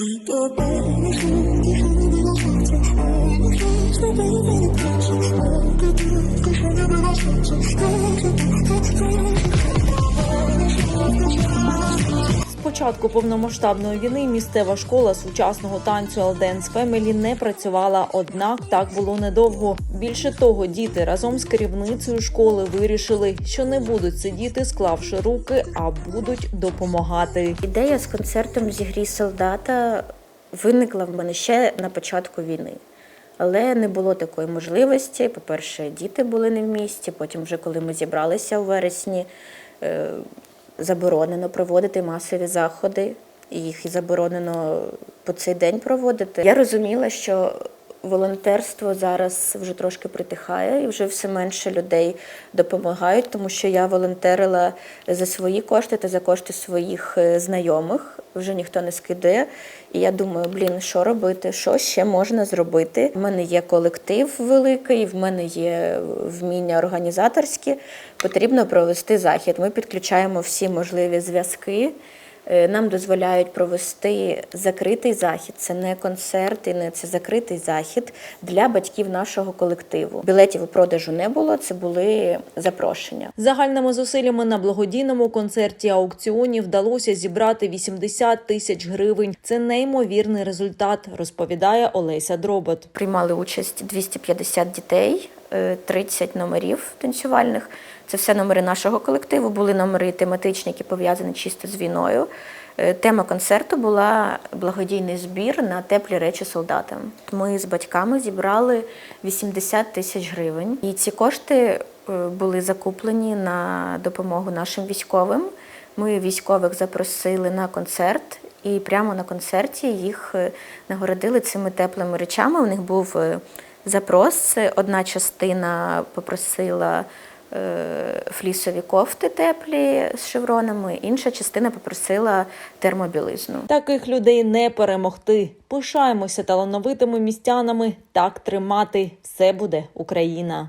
I'm gonna go to the bathroom, I'm to go the bathroom, I'm I'm the bathroom, to go the bathroom, I'm I'm the bathroom, to go the bathroom, I'm початку повномасштабної війни місцева школа сучасного танцю «All Dance Family не працювала. Однак так було недовго. Більше того, діти разом з керівницею школи вирішили, що не будуть сидіти, склавши руки, а будуть допомагати. Ідея з концертом зігрій солдата виникла в мене ще на початку війни. Але не було такої можливості. По-перше, діти були не в місті. Потім, вже коли ми зібралися у вересні, е, заборонено проводити масові заходи. Їх заборонено по цей день проводити. Я розуміла, що волонтерство зараз вже трошки притихає, і вже все менше людей допомагають, тому що я волонтерила за свої кошти та за кошти своїх е, знайомих. Вже ніхто не скидає. І я думаю, блін, що робити, що ще можна зробити. В мене є колектив великий, в мене є вміння організаторські. Потрібно провести захід. Ми підключаємо всі можливі зв'язки. Е, Нам дозволяють провести закритий захід. Це не концерт і не це закритий захід для батьків нашого колективу. Білетів у продажу не було. Це були запрошення. Загальними зусиллями на благодійному концерті аукціоні вдалося зібрати 80 тисяч гривень. Це неймовірний результат, розповідає Олеся Дробот. Приймали участь 250 дітей, 30 номерів танцювальних. Це все номери нашого колективу. Були номери тематичні, які пов'язані чисто з війною. Е, Тема концерту була благодійний збір на теплі речі солдатам. Ми з батьками зібрали 80 тисяч гривень, і ці кошти е, були закуплені на допомогу нашим військовим. Ми військових запросили на концерт, і прямо на концерті їх е, нагородили цими теплими речами. У них був е, запрос. Одна частина попросила е, флісові кофти теплі з шевронами, інша частина попросила термобілизну. Таких людей не перемогти. Пишаємося талановитими містянами. Так тримати. Все буде Україна.